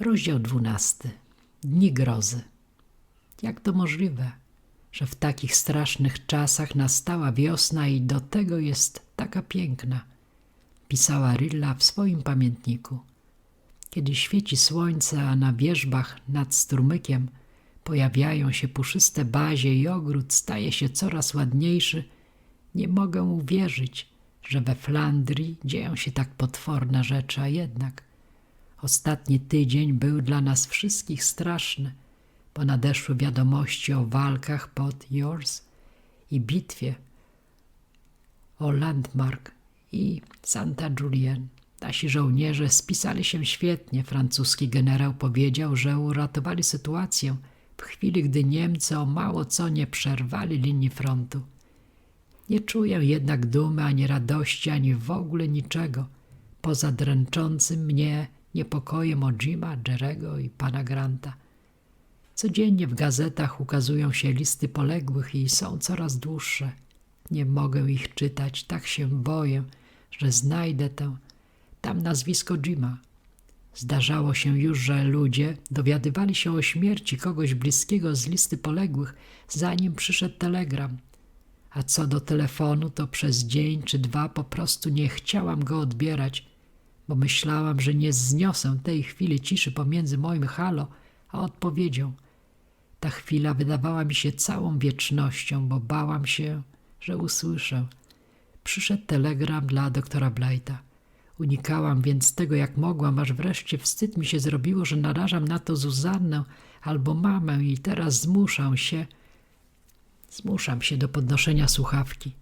Rozdział dwunasty. Dni grozy. Jak to możliwe, że w takich strasznych czasach nastała wiosna i do tego jest taka piękna? Pisała Rilla w swoim pamiętniku. Kiedy świeci słońce, a na wierzbach nad strumykiem pojawiają się puszyste bazie i ogród staje się coraz ładniejszy, nie mogę uwierzyć, że we Flandrii dzieją się tak potworne rzeczy, a jednak ostatni tydzień był dla nas wszystkich straszny, bo nadeszły wiadomości o walkach pod Yours i bitwie o Landmark i Santa Julien. Nasi żołnierze spisali się świetnie. Francuski generał powiedział, że uratowali sytuację w chwili, gdy Niemcy o mało co nie przerwali linii frontu. Nie czuję jednak dumy, ani radości, ani w ogóle niczego, poza dręczącym mnie niepokojem o Jima, Jerego i pana Granta. Codziennie w gazetach ukazują się listy poległych i są coraz dłuższe. Nie mogę ich czytać, tak się boję, że znajdę tę, tam nazwisko Jima. Zdarzało się już, że ludzie dowiadywali się o śmierci kogoś bliskiego z listy poległych, zanim przyszedł telegram. A co do telefonu, to przez dzień czy dwa po prostu nie chciałam go odbierać, bo myślałam, że nie zniosę tej chwili ciszy pomiędzy moim halo a odpowiedzią. Ta chwila wydawała mi się całą wiecznością, bo bałam się, że usłyszę. Przyszedł telegram dla doktora Blighta. Unikałam więc tego jak mogłam, aż wreszcie wstyd mi się zrobiło, że narażam na to Zuzannę albo mamę i teraz zmuszam się, zmuszam się do podnoszenia słuchawki.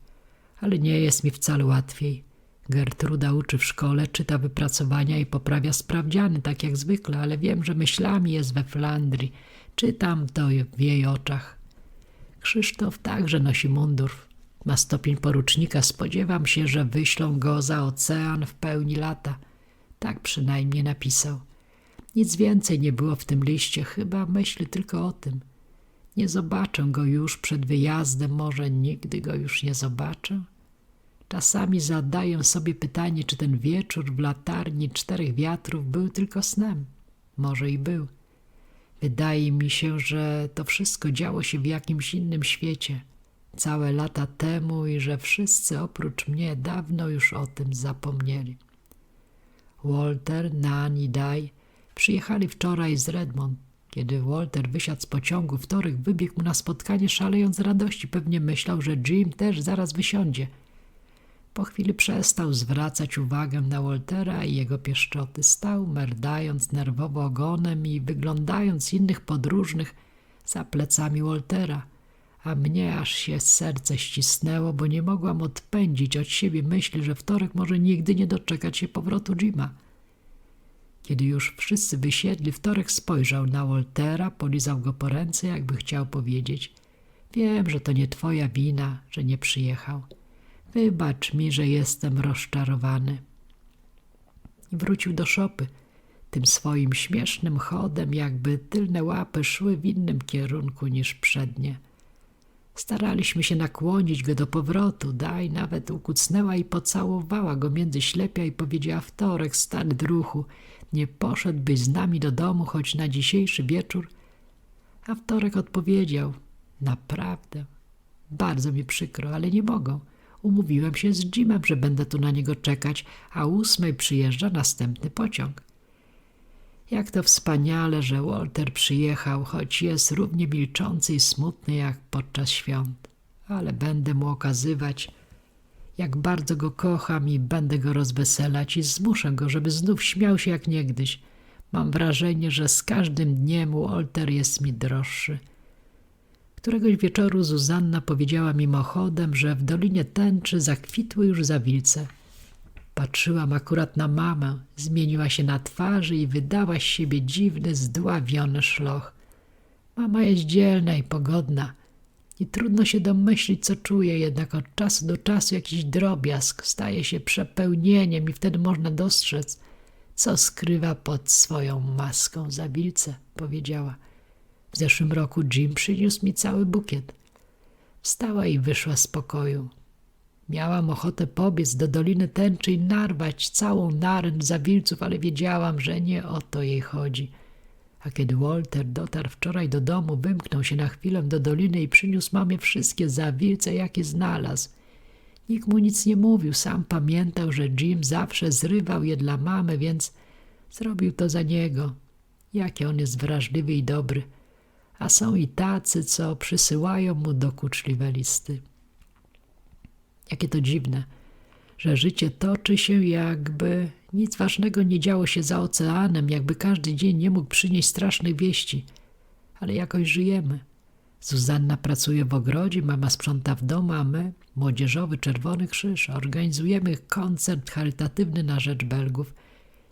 Ale nie jest mi wcale łatwiej. Gertruda uczy w szkole, czyta wypracowania i poprawia sprawdziany, tak jak zwykle, ale wiem, że myślami jest we Flandrii. Czytam to w jej oczach. Krzysztof także nosi mundur. Ma stopień porucznika. Spodziewam się, że wyślą go za ocean w pełni lata. Tak przynajmniej napisał. Nic więcej nie było w tym liście, chyba myśli tylko o tym. Nie zobaczę go już przed wyjazdem, może nigdy go już nie zobaczę. Czasami zadaję sobie pytanie, czy ten wieczór w latarni czterech wiatrów był tylko snem. Może i był. Wydaje mi się, że to wszystko działo się w jakimś innym świecie, całe lata temu i że wszyscy oprócz mnie dawno już o tym zapomnieli. Walter, Nan i Daj przyjechali wczoraj z Redmond. Kiedy Walter wysiadł z pociągu, wtorek wybiegł mu na spotkanie szalejąc z radości. Pewnie myślał, że Jim też zaraz wysiądzie. Po chwili przestał zwracać uwagę na Waltera i jego pieszczoty. Stał, merdając nerwowo ogonem i wyglądając innych podróżnych za plecami Waltera, a mnie aż się serce ścisnęło, bo nie mogłam odpędzić od siebie myśli, że wtorek może nigdy nie doczekać się powrotu Jima. Kiedy już wszyscy wysiedli, wtorek spojrzał na Waltera, polizał go po ręce, jakby chciał powiedzieć: Wiem, że to nie twoja wina, że nie przyjechał. Wybacz mi, że jestem rozczarowany. I wrócił do szopy, tym swoim śmiesznym chodem, jakby tylne łapy szły w innym kierunku niż przednie. Staraliśmy się nakłonić go do powrotu. Daj nawet ukucnęła i pocałowała go między ślepia i powiedziała wtorek, stary druhu, nie poszedłbyś z nami do domu, choć na dzisiejszy wieczór? A wtorek odpowiedział, naprawdę, bardzo mi przykro, ale nie mogą. Umówiłem się z Jimem, że będę tu na niego czekać, a ósmej przyjeżdża następny pociąg. Jak to wspaniale, że Walter przyjechał, choć jest równie milczący i smutny jak podczas świąt. Ale będę mu okazywać, jak bardzo go kocham i będę go rozweselać i zmuszę go, żeby znów śmiał się jak niegdyś. Mam wrażenie, że z każdym dniem Walter jest mi droższy. Któregoś wieczoru Zuzanna powiedziała mimochodem, że w Dolinie Tęczy zakwitły już zawilce. Patrzyłam akurat na mamę, zmieniła się na twarzy i wydała z siebie dziwny, zdławiony szloch. Mama jest dzielna i pogodna i trudno się domyślić, co czuje, jednak od czasu do czasu jakiś drobiazg staje się przepełnieniem i wtedy można dostrzec, co skrywa pod swoją maską zawilce, powiedziała. W zeszłym roku Jim przyniósł mi cały bukiet. Wstała i wyszła z pokoju. Miałam ochotę pobiec do Doliny Tęczy i narwać całą naręcz zawilców, ale wiedziałam, że nie o to jej chodzi. A kiedy Walter dotarł wczoraj do domu, wymknął się na chwilę do doliny i przyniósł mamie wszystkie zawilce, jakie znalazł. Nikt mu nic nie mówił, sam pamiętał, że Jim zawsze zrywał je dla mamy, więc zrobił to za niego. Jaki on jest wrażliwy i dobry. A są i tacy, co przysyłają mu dokuczliwe listy. Jakie to dziwne, że życie toczy się jakby nic ważnego nie działo się za oceanem, jakby każdy dzień nie mógł przynieść strasznych wieści. Ale jakoś żyjemy. Zuzanna pracuje w ogrodzie, mama sprząta w domu, a my, Młodzieżowy Czerwony Krzyż, organizujemy koncert charytatywny na rzecz Belgów.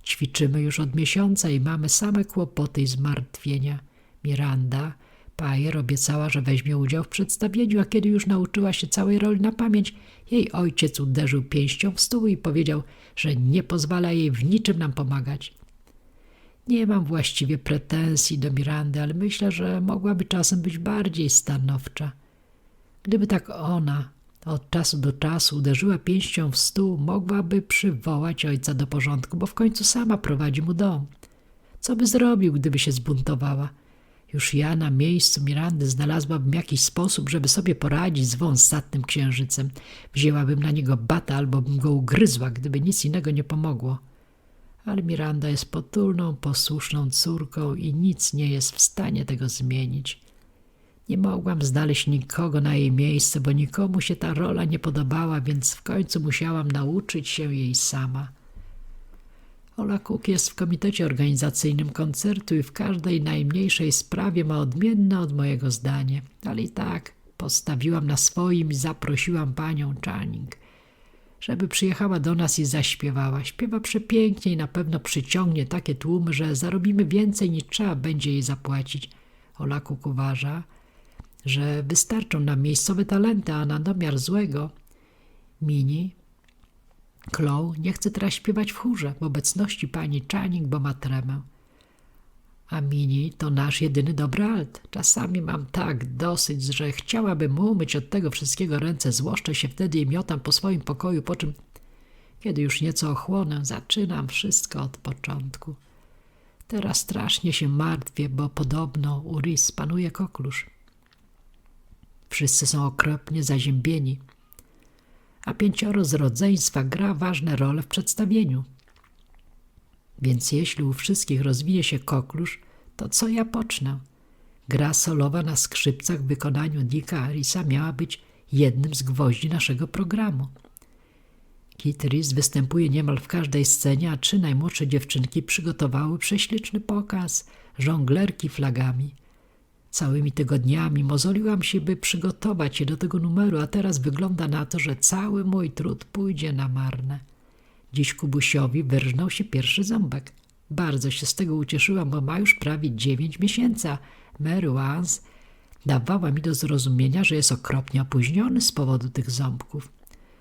Ćwiczymy już od miesiąca i mamy same kłopoty i zmartwienia. Miranda Pajer obiecała, że weźmie udział w przedstawieniu, a kiedy już nauczyła się całej roli na pamięć, jej ojciec uderzył pięścią w stół i powiedział, że nie pozwala jej w niczym nam pomagać. Nie mam właściwie pretensji do Mirandy, ale myślę, że mogłaby czasem być bardziej stanowcza. Gdyby tak ona od czasu do czasu uderzyła pięścią w stół, mogłaby przywołać ojca do porządku, bo w końcu sama prowadzi mu dom. Co by zrobił, gdyby się zbuntowała? Już ja na miejscu Mirandy znalazłabym jakiś sposób, żeby sobie poradzić z wąsatnym księżycem. Wzięłabym na niego bata albo bym go ugryzła, gdyby nic innego nie pomogło. Ale Miranda jest potulną, posłuszną córką i nic nie jest w stanie tego zmienić. Nie mogłam znaleźć nikogo na jej miejsce, bo nikomu się ta rola nie podobała, więc w końcu musiałam nauczyć się jej sama. Ola Cook jest w komitecie organizacyjnym koncertu i w każdej najmniejszej sprawie ma odmienne od mojego zdanie, ale i tak postawiłam na swoim i zaprosiłam panią Channing, żeby przyjechała do nas i zaśpiewała. Śpiewa przepięknie i na pewno przyciągnie takie tłumy, że zarobimy więcej niż trzeba będzie jej zapłacić. Ola Cook uważa, że wystarczą nam miejscowe talenty, a na domiar złego Mini Chloe nie chce teraz śpiewać w chórze w obecności pani Channing, bo ma tremę. A Mini to nasz jedyny dobry alt. Czasami mam tak dosyć, że chciałabym umyć od tego wszystkiego ręce, złoszczę się wtedy i miotam po swoim pokoju, po czym, kiedy już nieco ochłonę, zaczynam wszystko od początku. Teraz strasznie się martwię, bo podobno u Rhys panuje koklusz. Wszyscy są okropnie zaziębieni a pięcioro z rodzeństwa gra ważne role w przedstawieniu. Więc jeśli u wszystkich rozwinie się koklusz, to co ja pocznę? Gra solowa na skrzypcach w wykonaniu Dicka Harrisa miała być jednym z gwoździ naszego programu. Kit występuje niemal w każdej scenie, a trzy najmłodsze dziewczynki przygotowały prześliczny pokaz, żonglerki flagami – Całymi tygodniami mozoliłam się, by przygotować się do tego numeru, a teraz wygląda na to, że cały mój trud pójdzie na marne. Dziś Kubusiowi wyrżnął się pierwszy ząbek. Bardzo się z tego ucieszyłam, bo ma już prawie dziewięć miesięcy, Mary Wans dawała mi do zrozumienia, że jest okropnie opóźniony z powodu tych ząbków.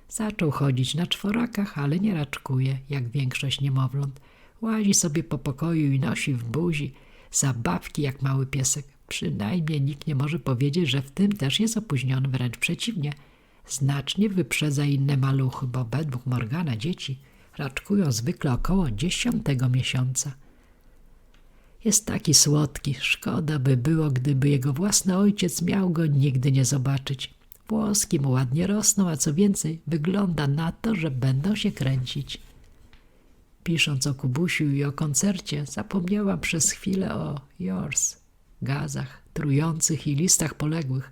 Zaczął chodzić na czworakach, ale nie raczkuje, jak większość niemowląt. Łazi sobie po pokoju i nosi w buzi zabawki jak mały piesek. Przynajmniej nikt nie może powiedzieć, że w tym też jest opóźniony, wręcz przeciwnie. Znacznie wyprzedza inne maluchy, bo według Morgana dzieci raczkują zwykle około dziesiątego miesiąca. Jest taki słodki, szkoda by było, gdyby jego własny ojciec miał go nigdy nie zobaczyć. Włoski mu ładnie rosną, a co więcej, wygląda na to, że będą się kręcić. Pisząc o Kubusiu i o koncercie, zapomniałam przez chwilę o Yours gazach trujących i listach poległych.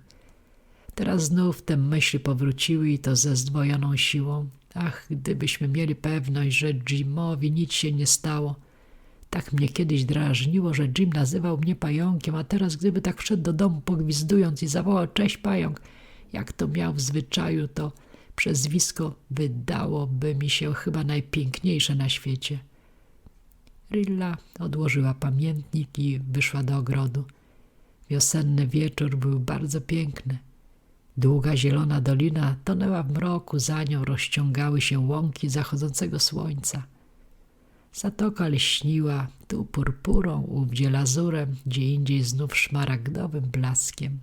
Teraz znów te myśli powróciły i to ze zdwojoną siłą. Ach, gdybyśmy mieli pewność, że Jimowi nic się nie stało. Tak mnie kiedyś drażniło, że Jim nazywał mnie pająkiem, a teraz gdyby tak wszedł do domu pogwizdując i zawołał cześć pająk, jak to miał w zwyczaju, to przezwisko wydałoby mi się chyba najpiękniejsze na świecie. Rilla odłożyła pamiętnik i wyszła do ogrodu. Wiosenny wieczór był bardzo piękny. Długa zielona dolina tonęła w mroku, za nią rozciągały się łąki zachodzącego słońca. Zatoka lśniła tu purpurą, ówdzie lazurem, gdzie indziej znów szmaragdowym blaskiem.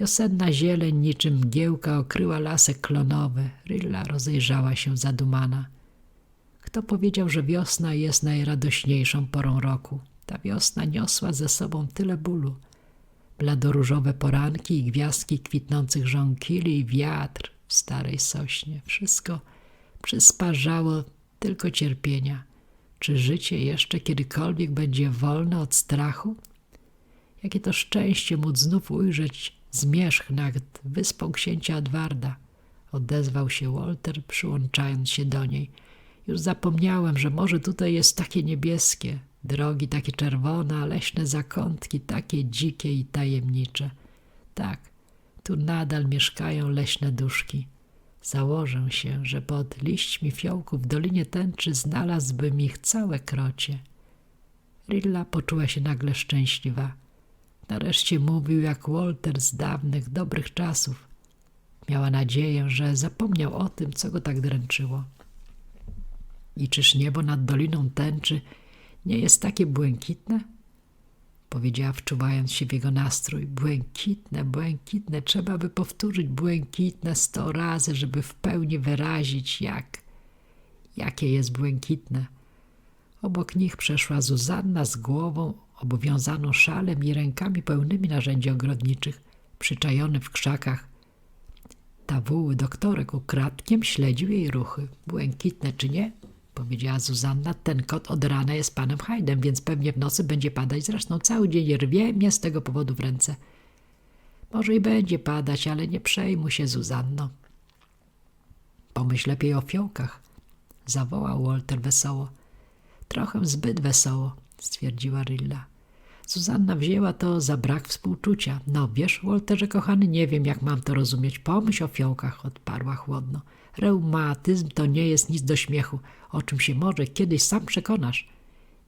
Wiosenna zieleń niczym mgiełka okryła lasek klonowy. Rilla rozejrzała się zadumana. Kto powiedział, że wiosna jest najradośniejszą porą roku? Ta wiosna niosła ze sobą tyle bólu. Bladoróżowe poranki i gwiazdki kwitnących żonkili i wiatr w starej sośnie. Wszystko przysparzało tylko cierpienia. Czy życie jeszcze kiedykolwiek będzie wolne od strachu? Jakie to szczęście móc znów ujrzeć zmierzch nad wyspą księcia Edwarda, odezwał się Walter, przyłączając się do niej. Już zapomniałem, że może tutaj jest takie niebieskie, drogi takie czerwone, a leśne zakątki takie dzikie i tajemnicze. Tak, tu nadal mieszkają leśne duszki. Założę się, że pod liśćmi fiołków w Dolinie Tęczy znalazłbym ich całe krocie. Rilla poczuła się nagle szczęśliwa. Nareszcie mówił jak Walter z dawnych, dobrych czasów. Miała nadzieję, że zapomniał o tym, co go tak dręczyło. I czyż niebo nad Doliną Tęczy nie jest takie błękitne? Powiedziała, wczuwając się w jego nastrój. Błękitne, błękitne. Trzeba by powtórzyć błękitne sto razy, żeby w pełni wyrazić, jak, jakie jest błękitne. Obok nich przeszła Zuzanna z głową obowiązaną szalem i rękami pełnymi narzędzi ogrodniczych, przyczajony w krzakach. Tawuły doktorek ukradkiem śledził jej ruchy. Błękitne czy nie? Powiedziała Zuzanna, ten kot od rana jest panem Hajdem, więc pewnie w nocy będzie padać. Zresztą cały dzień rwie mnie z tego powodu w ręce. Może i będzie padać, ale nie przejmuj się, Zuzanno. Pomyśl lepiej o fiołkach, zawołał Walter wesoło. Trochę zbyt wesoło, stwierdziła Rilla. Zuzanna wzięła to za brak współczucia. No wiesz, Walterze kochany, nie wiem jak mam to rozumieć. Pomyśl o fiołkach, odparła chłodno. Reumatyzm to nie jest nic do śmiechu, o czym się może kiedyś sam przekonasz.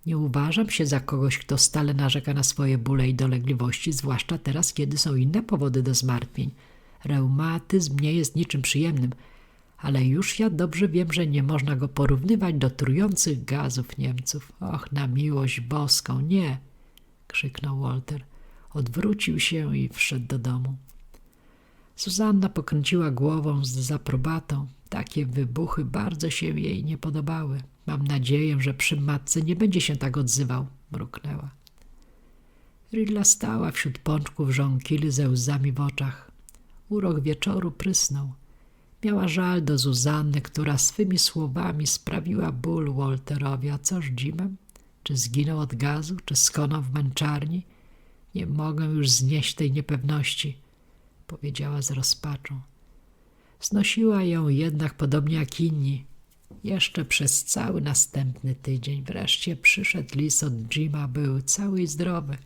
Nie uważam się za kogoś, kto stale narzeka na swoje bóle i dolegliwości, zwłaszcza teraz, kiedy są inne powody do zmartwień. Reumatyzm nie jest niczym przyjemnym, ale już ja dobrze wiem, że nie można go porównywać do trujących gazów Niemców. Och, na miłość boską, nie! Krzyknął Walter. Odwrócił się i wszedł do domu. Zuzanna pokręciła głową z zaprobatą. Takie wybuchy bardzo się jej nie podobały. Mam nadzieję, że przy matce nie będzie się tak odzywał, mruknęła. Rilla stała wśród pączków żonkili ze łzami w oczach. Urok wieczoru prysnął. Miała żal do Zuzanny, która swymi słowami sprawiła ból Walterowi, a co z Jimem? Czy zginął od gazu, czy skonał w męczarni? Nie mogę już znieść tej niepewności, powiedziała z rozpaczą. Znosiła ją jednak podobnie jak inni. Jeszcze przez cały następny tydzień wreszcie przyszedł list od Jima, był cały i zdrowy.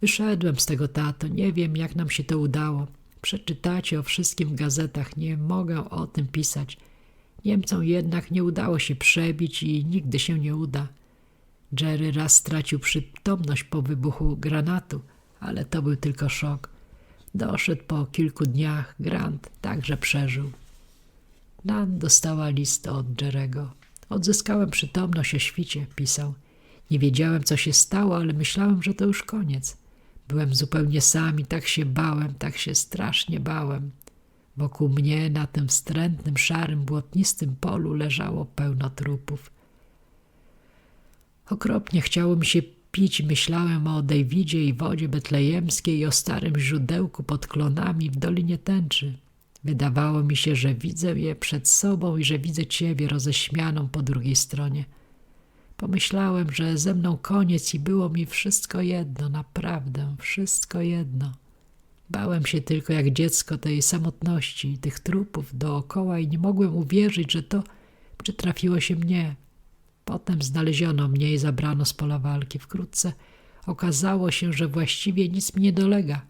Wyszedłem z tego, tato, nie wiem jak nam się to udało. Przeczytacie o wszystkim w gazetach, nie mogę o tym pisać. Niemcom jednak nie udało się przebić i nigdy się nie uda. Jerry raz stracił przytomność po wybuchu granatu, ale to był tylko szok. Doszedł po kilku dniach, Grant także przeżył. Nan dostała list od Jerego. Odzyskałem przytomność o świcie, pisał. Nie wiedziałem, co się stało, ale myślałem, że to już koniec. Byłem zupełnie sam i tak się bałem, tak się strasznie bałem. Wokół mnie na tym wstrętnym, szarym, błotnistym polu leżało pełno trupów. Okropnie chciało mi się pić. Myślałem o Davidzie i wodzie betlejemskiej i o starym źródełku pod klonami w Dolinie Tęczy. Wydawało mi się, że widzę je przed sobą i że widzę ciebie roześmianą po drugiej stronie. Pomyślałem, że ze mną koniec i było mi wszystko jedno, naprawdę, wszystko jedno. Bałem się tylko jak dziecko tej samotności, tych trupów dookoła i nie mogłem uwierzyć, że to przytrafiło się mnie. Potem znaleziono mnie i zabrano z pola walki. Wkrótce okazało się, że właściwie nic mi nie dolega.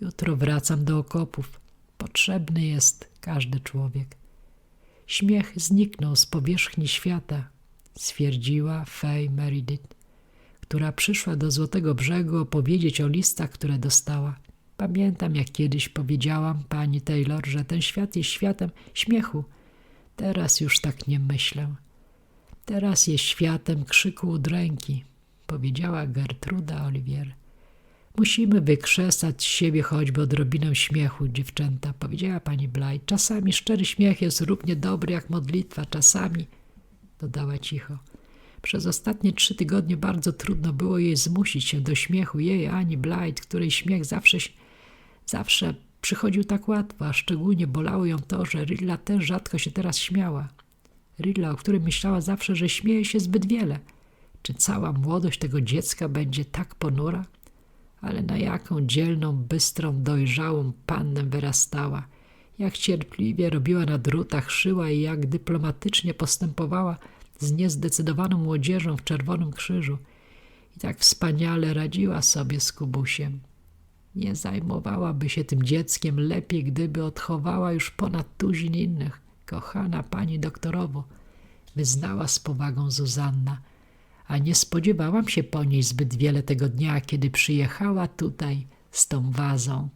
Jutro wracam do okopów. Potrzebny jest każdy człowiek. Śmiech zniknął z powierzchni świata, stwierdziła Fay Meredith, która przyszła do Złotego Brzegu opowiedzieć o listach, które dostała. Pamiętam, jak kiedyś powiedziałam pani Taylor, że ten świat jest światem śmiechu. Teraz już tak nie myślę. Teraz jest światem krzyku udręki, powiedziała Gertruda Olivier. Musimy wykrzesać z siebie choćby odrobinę śmiechu, dziewczęta, powiedziała pani Bly. Czasami szczery śmiech jest równie dobry jak modlitwa, czasami, dodała cicho. Przez ostatnie trzy tygodnie bardzo trudno było jej zmusić się do śmiechu. Jej Ani Blight, której śmiech zawsze, zawsze przychodził tak łatwo, a szczególnie bolało ją to, że Rilla też rzadko się teraz śmiała. Rilla, o której myślała zawsze, że śmieje się zbyt wiele. Czy cała młodość tego dziecka będzie tak ponura? Ale na jaką dzielną, bystrą, dojrzałą pannę wyrastała. Jak cierpliwie robiła na drutach, szyła i jak dyplomatycznie postępowała z niezdecydowaną młodzieżą w Czerwonym Krzyżu. I tak wspaniale radziła sobie z Kubusiem. Nie zajmowałaby się tym dzieckiem lepiej, gdyby odchowała już ponad tuzin innych. Kochana pani doktorowo, wyznała z powagą Zuzanna, a nie spodziewałam się po niej zbyt wiele tego dnia, kiedy przyjechała tutaj z tą wazą.